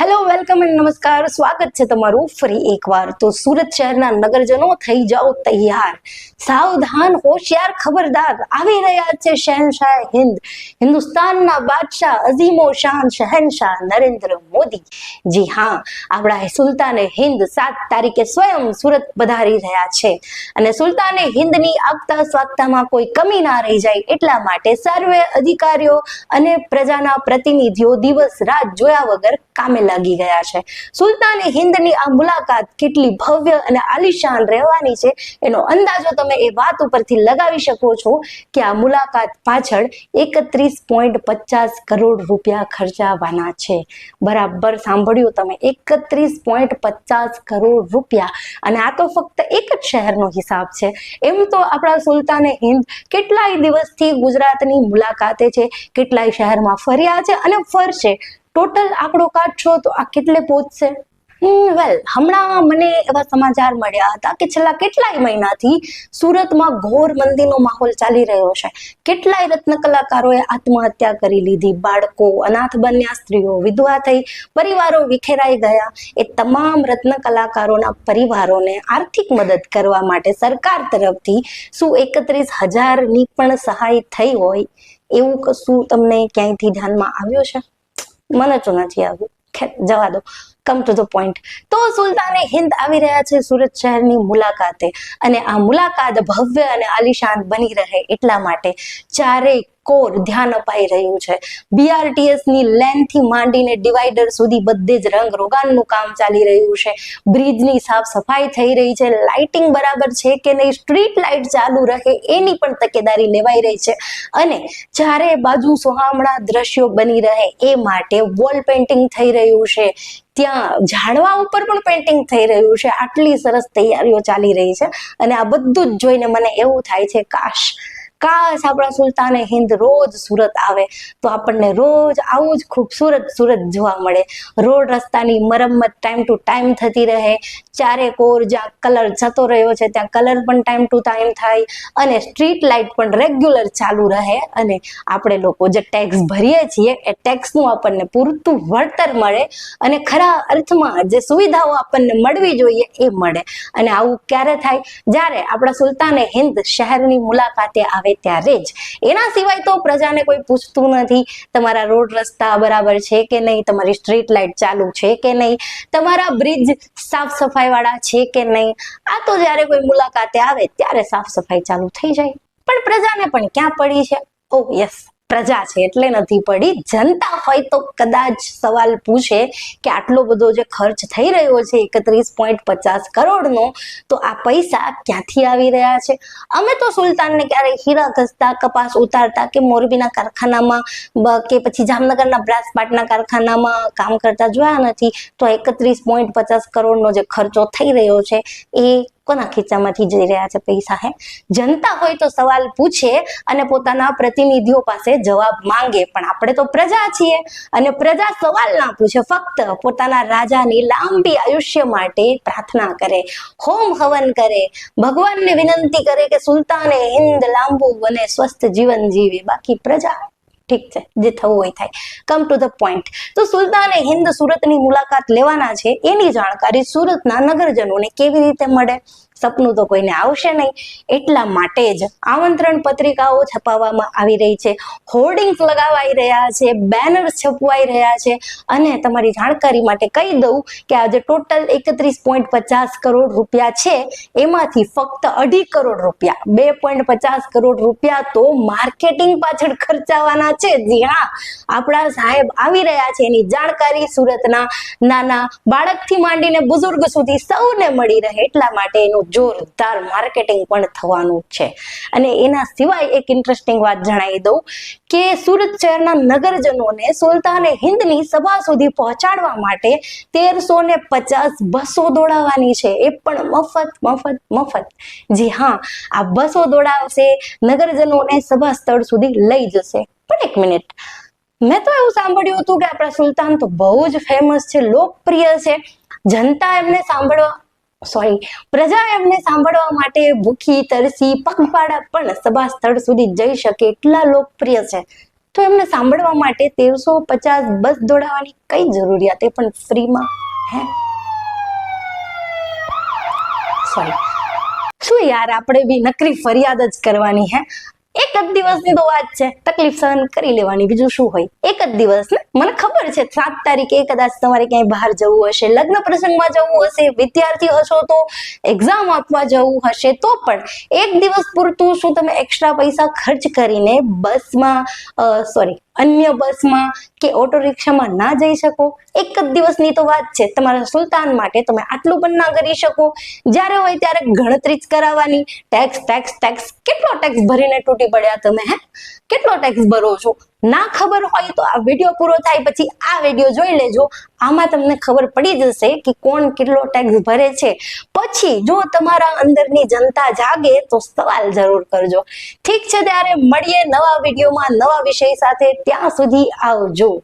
Hello welcome and નમસ્કાર. સ્વાગત છે તમારું ફરી એકવાર. તો સુરત શહેરના નગરજનો થઈ જાઓ તૈયાર. સાવધાન, હોશિયાર, ખબરદાર. આવી રહ્યા છે શહેનશાહ હિન્દ. હિન્દુસ્તાનના બાદશાહ અઝીમો શાન શહેનશાહ નરેન્દ્ર મોદી. જી હા, આપણા સુલતાને હિન્દ સાત તારીખે સ્વયં સુરત પધારી રહ્યા છે. અને સુલતાને હિન્દની આગતા સ્વાગતામાં કોઈ કમી ના રહી જાય એટલા માટે સર્વે અધિકારીઓ અને પ્રજાના પ્રતિનિધિઓ દિવસ રાત જોયા વગર કામે લાગી ગયા છે. સુલતાને હિન્દની આ મુલાકાત કેટલી ભવ્ય અને આલિશાન રહેવાની છે એનો અંદાજો તમે એ વાત ઉપરથી લગાવી શકો છો કે આ મુલાકાત પાછળ એકત્રીસ પોઈન્ટ પચાસ કરોડ રૂપિયા ખર્ચાવાના છે. બરાબર સાંભળ્યું તમે. એકત્રીસ પોઈન્ટ પચાસ કરોડ રૂપિયા. અને આ તો ફક્ત એક જ શહેરનો હિસાબ છે. એમ તો આપણા સુલતાને હિન્દ કેટલાય દિવસથી ગુજરાતની મુલાકાતે છે, કેટલાય શહેરમાં ફર્યા છે અને ફરશે. ટોટલ આંકડો કાઢશો તો આ કેટલે પહોંચશે? વેલ હમણાં મને એવા સમાચાર મળ્યા હતા કે છેલ્લા કેટલાય મહિનાથી સુરતમાં ઘોર મંદીનો માહોલ ચાલી રહ્યો છે. કેટલાય રત્ન કલાકારોએ આત્મહત્યા કરી લીધી. બાળકો, અનાથ બન્યા, સ્ત્રીઓ વિધવા થઈ, પરિવારો વિખેરાઈ ગયા. એ તમામ રત્ન કલાકારોના પરિવારોને આર્થિક મદદ કરવા માટે સરકાર તરફથી શું એકત્રીસ હજારની પણ સહાય થઈ હોય એવું કશું તમને ક્યાંયથી ધ્યાનમાં આવ્યું છે? મને તો નથી આવ્યું જવા દો. કમ ટુ ધ પોઈન્ટ તો સુલતાને હિન્દ આવી રહ્યા છે સુરત શહેરની મુલાકાતે. અને આ મુલાકાત ભવ્ય અને આલિશાન બની રહે એટલા માટે ચારેય કોર ધ્યાન અપાઈ રહ્યું છે. બીઆરટીએસની લેનથી માંડીને ડિવાઈડર સુધી બધે જ રંગ રોગાનનું કામ ચાલી રહ્યું છે. બ્રિજની સાફ સફાઈ થઈ રહી છે. લાઇટિંગ બરાબર છે કે નહીં? સ્ટ્રીટ લાઇટ ચાલુ રહે એની પણ તકેદારી લેવાઈ રહી છે. અને ચારે બાજુ સોહામણા દ્રશ્યો બની રહે એ માટે વોલ પેઇન્ટિંગ થઈ રહ્યું છે. ત્યાં ઝાડવા ઉપર પણ પેઇન્ટિંગ થઈ રહ્યું છે. આટલી સરસ તૈયારીઓ ચાલી રહી છે. અને આ બધું જ જોઈને મને એવું થાય છે, કાશ કાશ આપણા સુલતાને હિન્દ રોજ સુરત આવે, તો આપણને રોજ આવું જ ખૂબસૂરત સુરત જોવા મળે. રોડ રસ્તાની મરમ્મત ટાઈમ ટુ ટાઈમ થતી રહે. ચારે કોર જ્યાં કલર જતો રહ્યો છે, ત્યાં કલર પણ ટાઈમ ટુ ટાઈમ થાય અને સ્ટ્રીટ લાઇટ પણ રેગ્યુલર ચાલુ રહે અને આપણે લોકો જે ટેક્સ ભરીએ છીએ, એ ટેક્સનું આપણને પૂરતું વળતર મળે અને ખરા અર્થમાં જે સુવિધાઓ આપણને મળવી જોઈએ એ મળે. અને આવું ક્યારે થાય? જ્યારે આપણા સુલતાને હિન્દ શહેરની મુલાકાતે આવે ત્યારે જ. એના સિવાય તો પ્રજાને કોઈ પૂછતું નથી, તમારા રોડ રસ્તા બરાબર છે કે નહીં, તમારી સ્ટ્રીટ લાઇટ ચાલુ છે કે નહીં, તમારા બ્રિજ સાફ સફાઈ વાળા છે કે નહીં, આ તો જ્યારે કોઈ મુલાકાતે આવે ત્યારે સાફ સફાઈ ચાલુ થઈ જાય. પણ પ્રજાને પણ ક્યાં પડી છે? ઓ યસ પ્રજા છે, એટલે નથી પડી. જનતા હોય તો કદાચ સવાલ પૂછે કે આટલો બધો જે ખર્ચ થઈ રહ્યો છે, એકત્રીસ પોઈન્ટ પચાસ કરોડનો, તો આ પૈસા ક્યાંથી આવી રહ્યા છે? અમે તો સુલતાનને ક્યારેય હીરા ઘસતા, કપાસ ઉતારતા કે મોરબીના કારખાનામાં કે પછી જામનગરના બ્રાસપાટના કારખાનામાં કામ કરતા જોયા નથી, તો એકત્રીસ પોઈન્ટ પચાસ કરોડનો જે ખર્ચો થઈ રહ્યો છે, એ કોના ખીચામાંથી જઈ રહ્યા છે પૈસા, હે? જનતા હોય તો સવાલ પૂછે અને પોતાના પ્રતિનિધિઓ પાસે જવાબ માંગે. પણ આપણે તો પ્રજા છીએ અને પ્રજા સવાલ ના પૂછે, ફક્ત પોતાના રાજાની લાંબી આયુષ્ય માટે પ્રાર્થના કરે, હોમ હવન કરે, ભગવાનને વિનંતી કરે કે સુલતાને હિન્દ લાંબુ અને સ્વસ્થ જીવન જીવે. બાકી પ્રજા ઠીક છે, જે થવું હોય થાય. કમ ટુ ધ પોઈન્ટ તો સુલતાને હિન્દ સુરતની મુલાકાત લેવાના છે, એની જાણકારી સુરતના નગરજનોને કેવી રીતે મળે? સપનું તો કોઈને આવશે નહીં. એટલા માટે જ આમંત્રણ પત્રિકાઓ છપાવવામાં આવી રહી છે. હોર્ડિંગ્સ લગાવાઈ રહ્યા છે બેનર્સ છપવાઈ રહ્યા છે. અને તમારી જાણકારી માટે કહી દઉં કે આજે ટોટલ એકત્રીસ પોઈન્ટ પચાસ કરોડ રૂપિયા છે. એમાંથી ફક્ત અઢી કરોડ રૂપિયા, બે પોઈન્ટ પચાસ કરોડ રૂપિયા તો માર્કેટિંગ પાછળ ખર્ચાવાના છે. જી હા, આપણા સાહેબ આવી રહ્યા છે. એની જાણકારી સુરતના નાના બાળકથી માંડીને બુઝુર્ગ સુધી સૌને મળી રહે. એટલા માટે એનું જોરદાર માર્કેટિંગ પણ થવાનું છે. અને એના સિવાય એક ઇન્ટરેસ્ટિંગ વાત જણાવી દઉં કે સુરત શહેરના નગરજનોને સુલતાને હિન્દની સભા સુધી પહોંચાડવા માટે તેરસો ને પચાસ બસો દોડાવવાની છે. એ પણ મફત મફત મફત. જી હા, આ બસો દોડાવશે, નગરજનોને સભા સ્થળ સુધી લઈ જશે. પણ એક મિનિટ. મેં તો એવું સાંભળ્યું હતું કે આપણા સુલતાન તો બહુ જ ફેમસ છે, લોકપ્રિય છે. જનતા એમને સાંભળવા સોરી. પ્રજા એમને સાંભળવા માટે ભૂખી, તરસી, પગપાળા પણ સભા સ્થળ સુધી જઈ શકે એટલા લોકપ્રિય છે. તો એમને સાંભળવા માટે તેરસો પચાસ બસ દોડાવવાની કઈ જરૂરિયાત? એ પણ ફ્રીમાં? હે? સોરી. શું યાર, આપણે બી નકરી ફરિયાદ જ કરવાની, હે? એક જ દિવસની તો વાત છે. તકલીફ સહન કરી લેવાની, બીજું શું હોય? એક જ દિવસ. ને મને ખબર છે, સાત તારીખે કદાચ તમારે ક્યાંય બહાર જવું હશે, લગ્ન પ્રસંગમાં જવું હશે વિદ્યાર્થી હશો તો એક્ઝામ આપવા જવું હશે, તો પણ એક દિવસ પૂરતું શું તમે એક્સ્ટ્રા પૈસા ખર્ચ કરીને બસમાં સોરી અન્ય બસમાં કે ઓટો રિક્ષામાં ના જઈ શકો? એક જ દિવસની તો વાત છે. તમારા સુલતાન માટે તમે આટલું પણ ના કરી શકો. જ્યારે હોય ત્યારે ગણતરી જ કરાવવાની. ટેક્સ ટેક્સ ટેક્સ કેટલો ટેક્સ ભરીને તૂટી પડ્યા તમે, હે? કેટલો ટેક્સ ભરો છો? ના ખબર હોય તો આ વીડિયો પૂરો થાય, પછી આ વીડિયો જોઈ લેજો. આમાં તમને ખબર પડી જશે કે કોણ કેટલો ટેક્સ ભરે છે. પછી જો તમારા અંદરની જનતા જાગે તો સવાલ જરૂર કરજો. ઠીક છે ત્યારે મળીએ નવા વિડીયોમાં નવા વિષય સાથે. ત્યાં સુધી આવજો.